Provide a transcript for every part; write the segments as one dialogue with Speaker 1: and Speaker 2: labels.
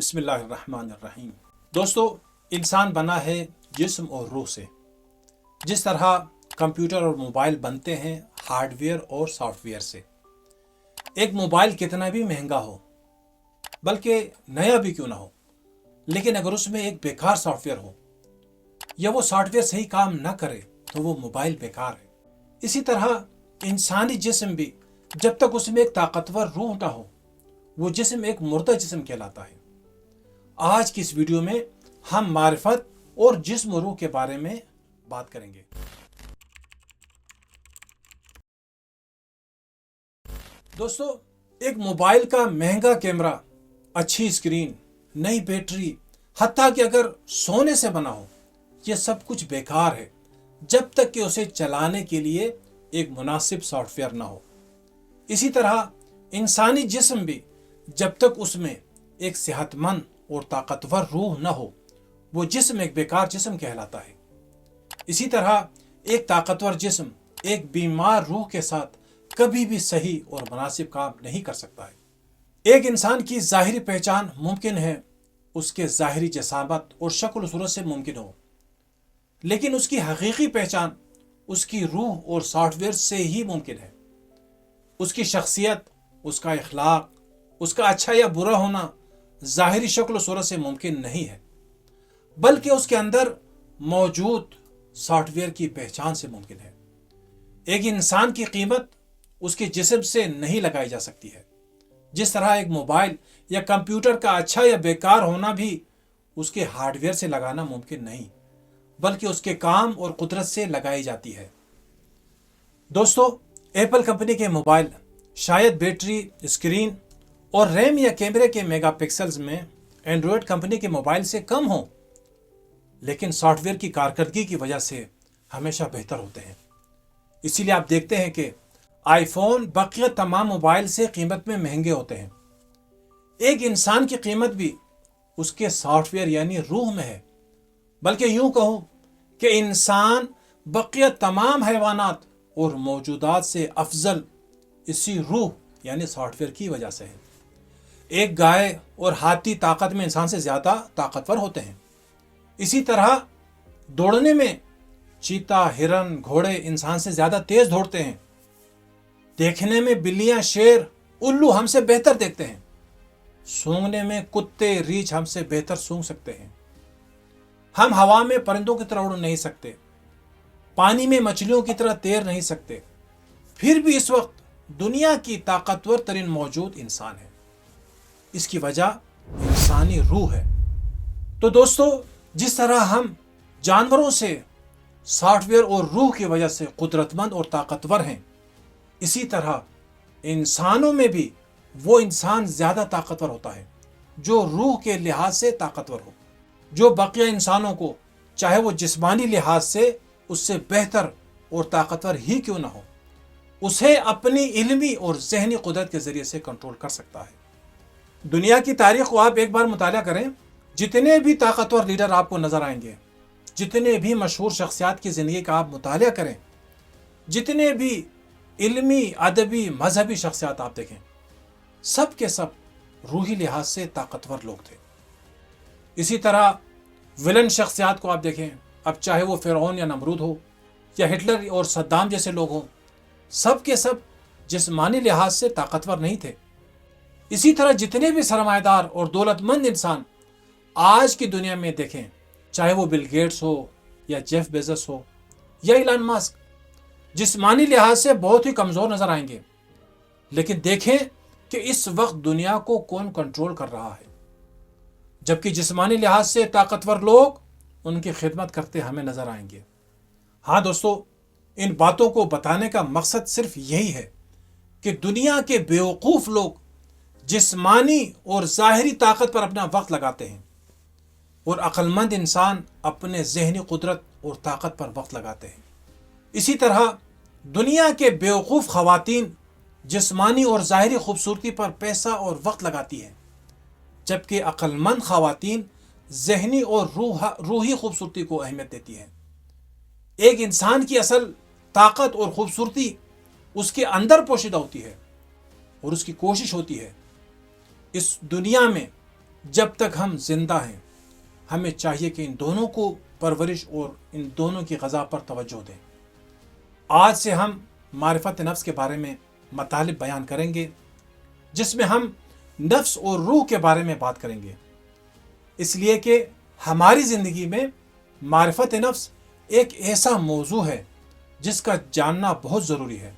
Speaker 1: بسم اللہ الرحمن الرحیم۔ دوستو، انسان بنا ہے جسم اور روح سے۔ جس طرح کمپیوٹر اور موبائل بنتے ہیں، ہارڈ ویئر اور سافٹ ویئر سے۔ ایک موبائل کتنا بھی مہنگا ہو، بلکہ نیا بھی کیوں نہ ہو، لیکن اگر اس میں ایک بیکار سافٹ ویئر ہو، یا وہ سافٹ ویئر صحیح کام نہ کرے، تو وہ موبائل بیکار ہے۔ اسی طرح انسانی جسم بھی، جب تک اس میں ایک طاقتور روح نہ ہو، وہ جسم ایک مردہ جسم کہلاتا ہے۔ آج کی اس ویڈیو میں ہم معرفت اور جسم و روح کے بارے میں بات کریں گے۔ دوستو، ایک موبائل کا مہنگا کیمرہ، اچھی اسکرین نئی بیٹری، حتیٰ کہ اگر سونے سے بنا ہو، یہ سب کچھ بیکار ہے۔ جب تک کہ اسے چلانے کے لیے ایک مناسب سافٹ ویئر نہ ہو۔ اسی طرح انسانی جسم بھی جب تک اس میں ایک صحت مند اور طاقتور روح نہ ہو۔ وہ جسم ایک بیکار جسم کہلاتا ہے۔ اسی طرح ایک طاقتور جسم ایک بیمار روح کے ساتھ کبھی بھی صحیح اور مناسب کام نہیں کر سکتا ہے۔ ایک انسان کی ظاہری پہچان ممکن ہے، اس کے ظاہری جسامت اور شکل و صورت سے ممکن ہو۔ لیکن اس کی حقیقی پہچان اس کی روح اور سافٹ ویئر سے ہی ممکن ہے۔ اس کی شخصیت، اس کا اخلاق، اس کا اچھا یا برا ہونا ظاہری شکل و صورت سے ممکن نہیں ہے، بلکہ اس کے اندر موجود سافٹ ویئر کی پہچان سے ممکن ہے۔ ایک انسان کی قیمت اس کے جسم سے نہیں لگائی جا سکتی ہے۔ جس طرح ایک موبائل یا کمپیوٹر کا اچھا یا بیکار ہونا بھی اس کے ہارڈ ویئر سے لگانا ممکن نہیں، بلکہ اس کے کام اور قدرت سے لگائی جاتی ہے۔ دوستو، ایپل کمپنی کے موبائل شاید بیٹری، اسکرین اور ریم یا کیمرے کے میگا پکسلز میں اینڈرائڈ کمپنی کے موبائل سے کم ہوں، لیکن سافٹ ویئر کی کارکردگی کی وجہ سے ہمیشہ بہتر ہوتے ہیں۔ اسی لیے آپ دیکھتے ہیں کہ آئی فون بقیہ تمام موبائل سے قیمت میں مہنگے ہوتے ہیں۔ ایک انسان کی قیمت بھی اس کے سافٹ ویئر یعنی روح میں ہے۔ بلکہ یوں کہوں کہ انسان بقیہ تمام حیوانات اور موجودات سے افضل اسی روح یعنی سافٹ ویئر کی وجہ سے ہے۔ ایک گائے اور ہاتھی طاقت میں انسان سے زیادہ طاقتور ہوتے ہیں۔ اسی طرح دوڑنے میں چیتا، ہرن، گھوڑے انسان سے زیادہ تیز دوڑتے ہیں۔ دیکھنے میں بلیاں، شیر، الو ہم سے بہتر دیکھتے ہیں۔ سونگنے میں کتے، ریچھ ہم سے بہتر سونگ سکتے ہیں۔ ہم ہوا میں پرندوں کی طرح اڑ نہیں سکتے۔ پانی میں مچھلیوں کی طرح تیر نہیں سکتے۔ پھر بھی اس وقت دنیا کی طاقتور ترین موجود انسان ہے۔ اس کی وجہ انسانی روح ہے۔ تو دوستو، جس طرح ہم جانوروں سے سافٹ ویئر اور روح کی وجہ سے قدرت مند اور طاقتور ہیں، اسی طرح انسانوں میں بھی وہ انسان زیادہ طاقتور ہوتا ہے، جو روح کے لحاظ سے طاقتور ہو۔ جو بقیہ انسانوں کو، چاہے وہ جسمانی لحاظ سے اس سے بہتر اور طاقتور ہی کیوں نہ ہو، اسے اپنی علمی اور ذہنی قدرت کے ذریعے سے کنٹرول کر سکتا ہے۔ دنیا کی تاریخ کو آپ ایک بار مطالعہ کریں، جتنے بھی طاقتور لیڈر آپ کو نظر آئیں گے، جتنے بھی مشہور شخصیات کی زندگی کا آپ مطالعہ کریں، جتنے بھی علمی، ادبی، مذہبی شخصیات آپ دیکھیں، سب کے سب روحی لحاظ سے طاقتور لوگ تھے۔ اسی طرح ولن شخصیات کو آپ دیکھیں، اب چاہے وہ فرعون یا نمرود ہو، یا ہٹلر اور صدام جیسے لوگ ہوں، سب کے سب جسمانی لحاظ سے طاقتور نہیں تھے۔ اسی طرح جتنے بھی سرمایہ دار اور دولت مند انسان آج کی دنیا میں دیکھیں، چاہے وہ بل گیٹس ہو یا جیف بیزس ہو یا ایلان ماسک، جسمانی لحاظ سے بہت ہی کمزور نظر آئیں گے۔ لیکن دیکھیں کہ اس وقت دنیا کو کون کنٹرول کر رہا ہے۔ جبکہ جسمانی لحاظ سے طاقتور لوگ ان کی خدمت کرتے ہمیں نظر آئیں گے۔ ہاں دوستو، ان باتوں کو بتانے کا مقصد صرف یہی ہے کہ دنیا کے بیوقوف لوگ جسمانی اور ظاہری طاقت پر اپنا وقت لگاتے ہیں اور عقلمند انسان اپنے ذہنی قدرت اور طاقت پر وقت لگاتے ہیں۔ اسی طرح دنیا کے بیوقوف خواتین جسمانی اور ظاہری خوبصورتی پر پیسہ اور وقت لگاتی ہیں، جبکہ عقل مند خواتین ذہنی اور روح، روحی خوبصورتی کو اہمیت دیتی ہیں۔ ایک انسان کی اصل طاقت اور خوبصورتی اس کے اندر پوشیدہ ہوتی ہے اور اس کی کوشش ہوتی ہے اس دنیا میں جب تک ہم زندہ ہیں، ہمیں چاہیے کہ ان دونوں کو پرورش اور ان دونوں کی غذا پر توجہ دیں۔ آج سے ہم معرفت نفس کے بارے میں مطالب بیان کریں گے، جس میں ہم نفس اور روح کے بارے میں بات کریں گے۔ اس لیے کہ ہماری زندگی میں معرفت نفس ایک ایسا موضوع ہے جس کا جاننا بہت ضروری ہے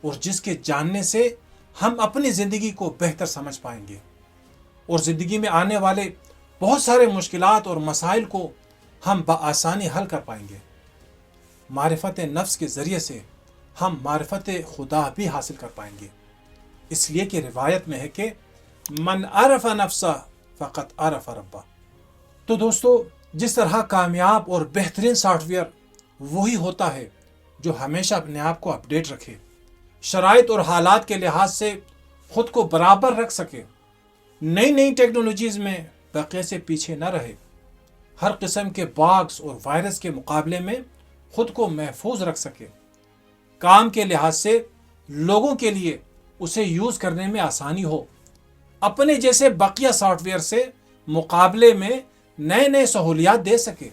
Speaker 1: اور جس کے جاننے سے ہم اپنی زندگی کو بہتر سمجھ پائیں گے۔ اور زندگی میں آنے والے بہت سارے مشکلات اور مسائل کو ہم بآسانی حل کر پائیں گے۔ معرفت نفس کے ذریعے سے ہم معرفت خدا بھی حاصل کر پائیں گے۔ اس لیے کہ روایت میں ہے کہ من عرف نفسا فقط عرف ربا تو دوستو، جس طرح کامیاب اور بہترین سافٹ ویئر وہی ہوتا ہے جو ہمیشہ اپنے آپ کو اپڈیٹ رکھے۔ شرائط اور حالات کے لحاظ سے خود کو برابر رکھ سکے۔ نئی نئی ٹیکنالوجیز میں بقیہ سے پیچھے نہ رہے۔ ہر قسم کے باغس اور وائرس کے مقابلے میں خود کو محفوظ رکھ سکے۔ کام کے لحاظ سے لوگوں کے لیے اسے یوز کرنے میں آسانی ہو۔ اپنے جیسے بقیہ سافٹ ویئر سے مقابلے میں نئے نئے سہولیات دے سکے۔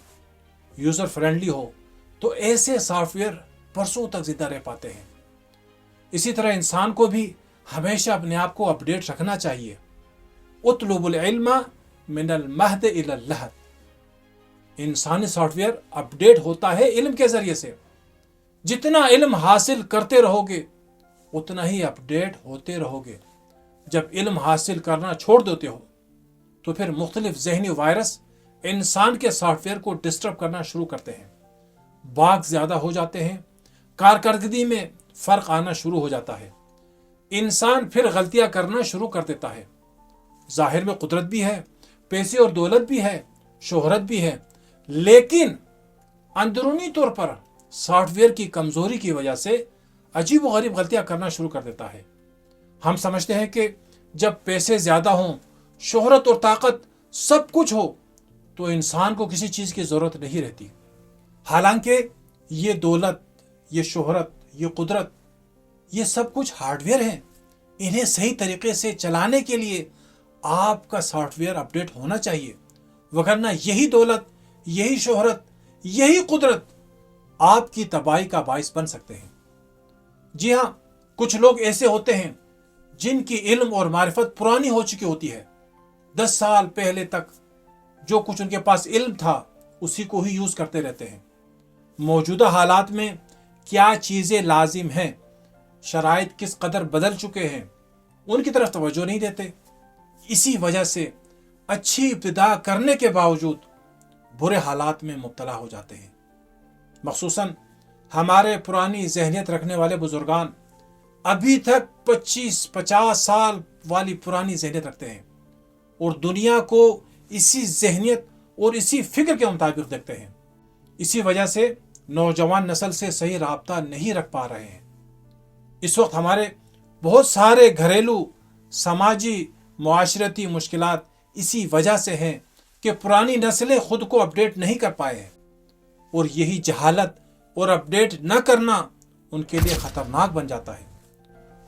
Speaker 1: یوزر فرینڈلی ہو تو ایسے سافٹ ویئر برسوں تک زندہ رہ پاتے ہیں۔ اسی طرح انسان کو بھی ہمیشہ اپنے آپ کو اپڈیٹ رکھنا چاہیے۔ اطلب العلم من المہد اللہ انسانی سافٹ ویئر اپڈیٹ ہوتا ہے علم کے ذریعے سے۔ جتنا علم حاصل کرتے رہو گے، اتنا ہی اپڈیٹ ہوتے رہو گے۔ جب علم حاصل کرنا چھوڑ دیتے ہو، تو پھر مختلف ذہنی وائرس انسان کے سافٹ ویئر کو ڈسٹرب کرنا شروع کرتے ہیں۔ باغ زیادہ ہو جاتے ہیں۔ کارکردگی میں فرق آنا شروع ہو جاتا ہے۔ انسان پھر غلطیاں کرنا شروع کر دیتا ہے۔ ظاہر میں قدرت بھی ہے، پیسے اور دولت بھی ہے، شہرت بھی ہے، لیکن اندرونی طور پر سافٹ ویئر کی کمزوری کی وجہ سے عجیب و غریب غلطیاں کرنا شروع کر دیتا ہے۔ ہم سمجھتے ہیں کہ جب پیسے زیادہ ہوں، شہرت اور طاقت سب کچھ ہو، تو انسان کو کسی چیز کی ضرورت نہیں رہتی۔ حالانکہ یہ دولت، یہ شہرت یہ قدرت، یہ سب کچھ ہارڈ ویئر ہیں۔ انہیں صحیح طریقے سے چلانے کے لیے آپ کا سافٹ ویئر اپڈیٹ ہونا چاہیے۔ وگرنہ یہی دولت، یہی شہرت، یہی قدرت آپ کی تباہی کا باعث بن سکتے ہیں۔ جی ہاں کچھ لوگ ایسے ہوتے ہیں جن کی علم اور معرفت پرانی ہو چکی ہوتی ہے۔ دس سال پہلے تک جو کچھ ان کے پاس علم تھا، اسی کو ہی یوز کرتے رہتے ہیں۔ موجودہ حالات میں کیا چیزیں لازم ہیں؟ شرائط کس قدر بدل چکے ہیں؟ ان کی طرف توجہ نہیں دیتے۔ اسی وجہ سے اچھی ابتدا کرنے کے باوجود برے حالات میں مبتلا ہو جاتے ہیں۔ مخصوصاً ہمارے پرانی ذہنیت رکھنے والے بزرگان ابھی تک پچیس، پچاس سال والی پرانی ذہنیت رکھتے ہیں۔ اور دنیا کو اسی ذہنیت اور اسی فکر کے مطابق دیکھتے ہیں۔ اسی وجہ سے نوجوان نسل سے صحیح رابطہ نہیں رکھ پا رہے ہیں۔ اس وقت ہمارے بہت سارے گھریلو، سماجی، معاشرتی مشکلات اسی وجہ سے ہیں کہ پرانی نسلیں خود کو اپڈیٹ نہیں کر پائے ہیں۔ اور یہی جہالت اور اپڈیٹ نہ کرنا ان کے لیے خطرناک بن جاتا ہے۔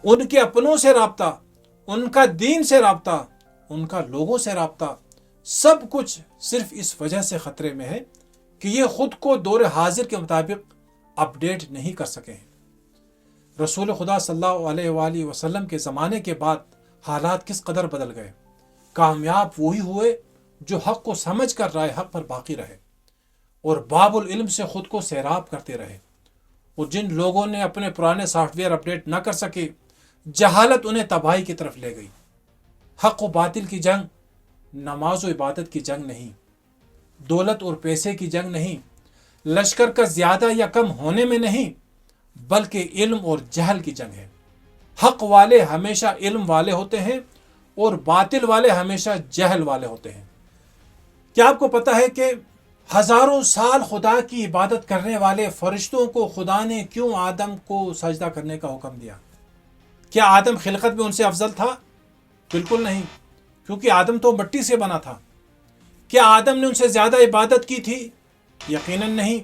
Speaker 1: ان کے اپنوں سے رابطہ، ان کا دین سے رابطہ، ان کا لوگوں سے رابطہ، سب کچھ صرف اس وجہ سے خطرے میں ہے کہ یہ خود کو دور حاضر کے مطابق اپڈیٹ نہیں کر سکے ہیں۔ رسول خدا صلی اللہ علیہ وآلہ وسلم کے زمانے کے بعد حالات کس قدر بدل گئے۔ کامیاب وہی ہوئے جو حق کو سمجھ کر رائے حق پر باقی رہے اور باب العلم سے خود کو سیراب کرتے رہے۔ اور جن لوگوں نے اپنے پرانے سافٹ ویئر اپڈیٹ نہ کر سکے، جہالت انہیں تباہی کی طرف لے گئی۔ حق و باطل کی جنگ، نماز و عبادت کی جنگ نہیں۔ دولت اور پیسے کی جنگ نہیں، لشکر کا زیادہ یا کم ہونے میں نہیں، بلکہ علم اور جہل کی جنگ ہے۔ حق والے ہمیشہ علم والے ہوتے ہیں اور باطل والے ہمیشہ جہل والے ہوتے ہیں۔ کیا آپ کو پتا ہے کہ ہزاروں سال خدا کی عبادت کرنے والے فرشتوں کو خدا نے کیوں آدم کو سجدہ کرنے کا حکم دیا؟ کیا آدم خلقت میں ان سے افضل تھا؟ بالکل نہیں، کیونکہ آدم تو مٹی سے بنا تھا۔ کیا آدم نے ان سے زیادہ عبادت کی تھی؟ یقیناً نہیں،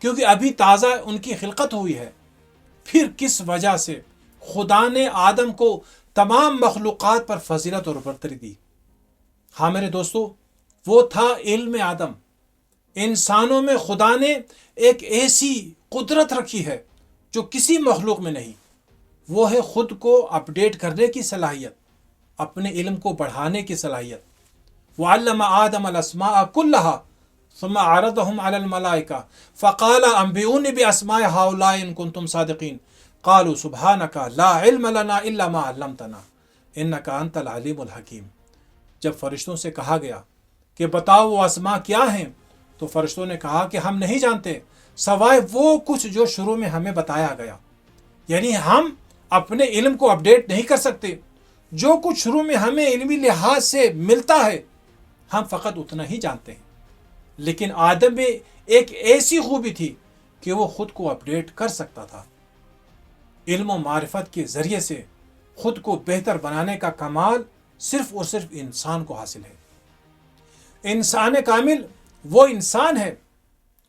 Speaker 1: کیونکہ ابھی تازہ ان کی خلقت ہوئی ہے۔ پھر کس وجہ سے خدا نے آدم کو تمام مخلوقات پر فضیلت اور برتری دی؟ ہاں میرے دوستو، وہ تھا علم آدم۔ انسانوں میں خدا نے ایک ایسی قدرت رکھی ہے جو کسی مخلوق میں نہیں، وہ ہے خود کو اپڈیٹ کرنے کی صلاحیت، اپنے علم کو بڑھانے کی صلاحیت۔ وعلم آدم الاسماء كلها ثم عرضهم على الملائكة. فقال انبئوني باسماء هؤلاء ان كنتم صادقين. قالوا سبحانك لا علم لنا الا ما علمتنا. انك انت العليم الحكيم. جب فرشتوں سے کہا گیا کہ بتاؤ وہ اسماء کیا ہیں، تو فرشتوں نے کہا کہ ہم نہیں جانتے، سوائے وہ کچھ جو شروع میں ہمیں بتایا گیا۔ یعنی ہم اپنے علم کو اپڈیٹ نہیں کر سکتے۔ جو کچھ شروع میں ہمیں علمی لحاظ سے ملتا ہے ہم فقط اتنا ہی جانتے ہیں۔ لیکن آدم میں ایک ایسی خوبی تھی کہ وہ خود کو اپڈیٹ کر سکتا تھا۔ علم و معرفت کے ذریعے سے خود کو بہتر بنانے کا کمال صرف اور صرف انسان کو حاصل ہے۔ انسان کامل وہ انسان ہے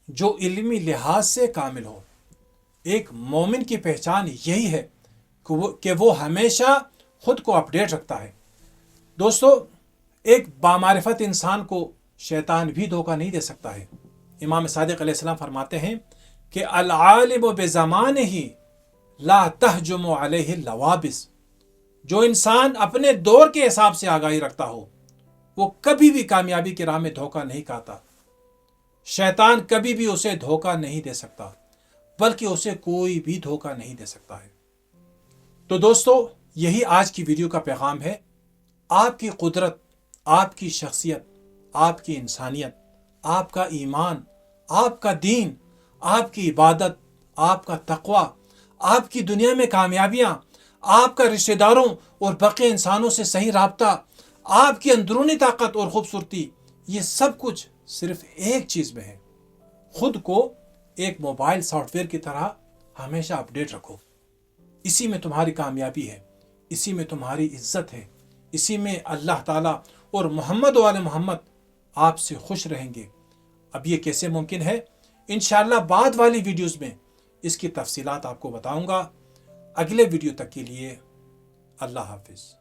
Speaker 1: جو علمی لحاظ سے کامل ہو۔ ایک مومن کی پہچان یہی ہے کہ وہ کہ وہ ہمیشہ خود کو اپڈیٹ رکھتا ہے۔ دوستو ایک بامعرفت انسان کو شیطان بھی دھوکہ نہیں دے سکتا ہے۔ امام صادق علیہ السلام فرماتے ہیں کہ العالم و بے زمان ہی لا تہجم علیہ اللوابس۔ جو انسان اپنے دور کے حساب سے آگاہی رکھتا ہو، وہ کبھی بھی کامیابی کی راہ میں دھوکہ نہیں کھاتا۔ شیطان کبھی بھی اسے دھوکہ نہیں دے سکتا، بلکہ اسے کوئی بھی دھوکہ نہیں دے سکتا ہے۔ تو دوستو، یہی آج کی ویڈیو کا پیغام ہے۔ آپ کی قدرت آپ کی شخصیت، آپ کی انسانیت، آپ کا ایمان، آپ کا دین، آپ کی عبادت، آپ کا تقوی، آپ کی دنیا میں کامیابیاں، آپ کا رشتہ داروں اور بقیہ انسانوں سے صحیح رابطہ، آپ کی اندرونی طاقت اور خوبصورتی، یہ سب کچھ صرف ایک چیز میں ہے۔ خود کو ایک موبائل سافٹ ویئر کی طرح ہمیشہ اپڈیٹ رکھو۔ اسی میں تمہاری کامیابی ہے، اسی میں تمہاری عزت ہے، اسی میں اللہ تعالیٰ اور محمد وال محمد آپ سے خوش رہیں گے۔ اب یہ کیسے ممکن ہے؟ انشاءاللہ بعد والی ویڈیوز میں اس کی تفصیلات آپ کو بتاؤں گا۔ اگلے ویڈیو تک کے لیے اللہ حافظ۔